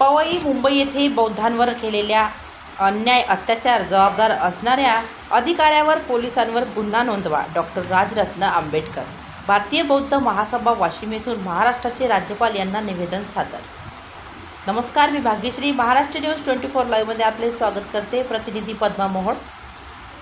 पवई मुंबई येथे बौद्धांवर केलेल्या अन्याय अत्याचार जबाबदार असणाऱ्या अधिकाऱ्यावर पोलिसांवर गुन्हा नोंदवा. डॉक्टर राजरत्न आंबेडकर. भारतीय बौद्ध महासभा वाशिम येथून महाराष्ट्राचे राज्यपाल यांना निवेदन सादर. नमस्कार मी Bhagyashree. Maharashtra news twenty four लाईव्हमध्ये आपले स्वागत करते. प्रतिनिधी पद्मा मोहोळ.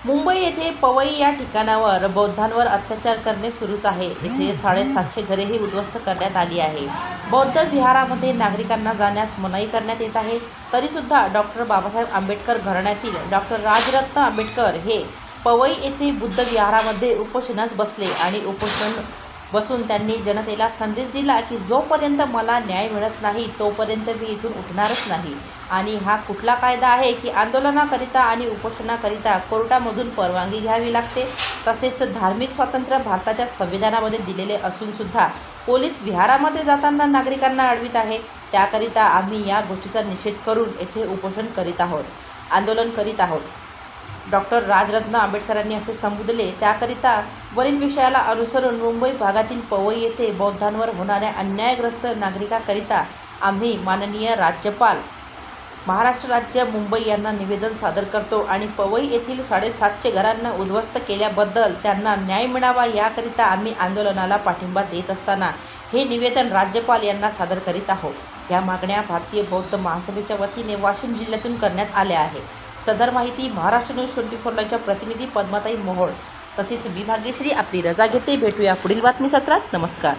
मुंबई येथे पवई या ठिकाणावर बौद्धांवर अत्याचार करणे सुरूच आहे. येथे साडेसातशे घरेही उद्ध्वस्त करण्यात आली आहे. बौद्ध विहारामध्ये नागरिकांना जाण्यास मनाई करण्यात येत आहे. तरीसुद्धा डॉक्टर बाबासाहेब आंबेडकर घराण्यातील डॉक्टर राजरत्न आंबेडकर हे पवई येथे बुद्ध विहारामध्ये उपोषणास बसले आणि उपोषण बसून त्यांनी जनतेला संदेश दिला की जोपर्यंत मला न्याय मिळत नाही तोपर्यंत मी इथून उठणारच नाही. आणि हा कुठला कायदा आहे की आंदोलनाकरिता आणि उपोषणाकरिता कोर्टामधून परवानगी घ्यावी लागते? तसेच धार्मिक स्वातंत्र्य भारताच्या संविधानामध्ये दिलेले असूनसुद्धा पोलीस विहारामध्ये जाताना नागरिकांना अडवित आहे. त्याकरिता आम्ही या गोष्टीचा निषेध करून येथे उपोषण करीत आहोत. आंदोलन करीत आहोत. डॉक्टर राजरत्न आंबेडकरांनी असे संबोधले. त्याकरिता वरील विषयाला अनुसरून मुंबई भागातील पवई येथे बौद्धांवर होणाऱ्या अन्यायग्रस्त नागरिकाकरिता आम्ही माननीय राज्यपाल महाराष्ट्र राज्य मुंबई यांना निवेदन सादर करतो आणि पवई येथील साडेसातशे घरांना उद्ध्वस्त केल्याबद्दल त्यांना न्याय मिळावा याकरिता आम्ही आंदोलनाला पाठिंबा देत असताना हे निवेदन राज्यपाल यांना सादर करीत आहोत. या मागण्या भारतीय बौद्ध महासभेच्या वतीने वाशिम जिल्ह्यातून करण्यात आल्या आहे सदर माहिती महाराष्ट्र न्यूज ट्वेंटी फोरलाच्या प्रतिनिधी पद्माताई मोहोळ. तसेच मी भाग्यश्री आपली रजा घेते. भेटूया पुढील बातमी सत्रात नमस्कार.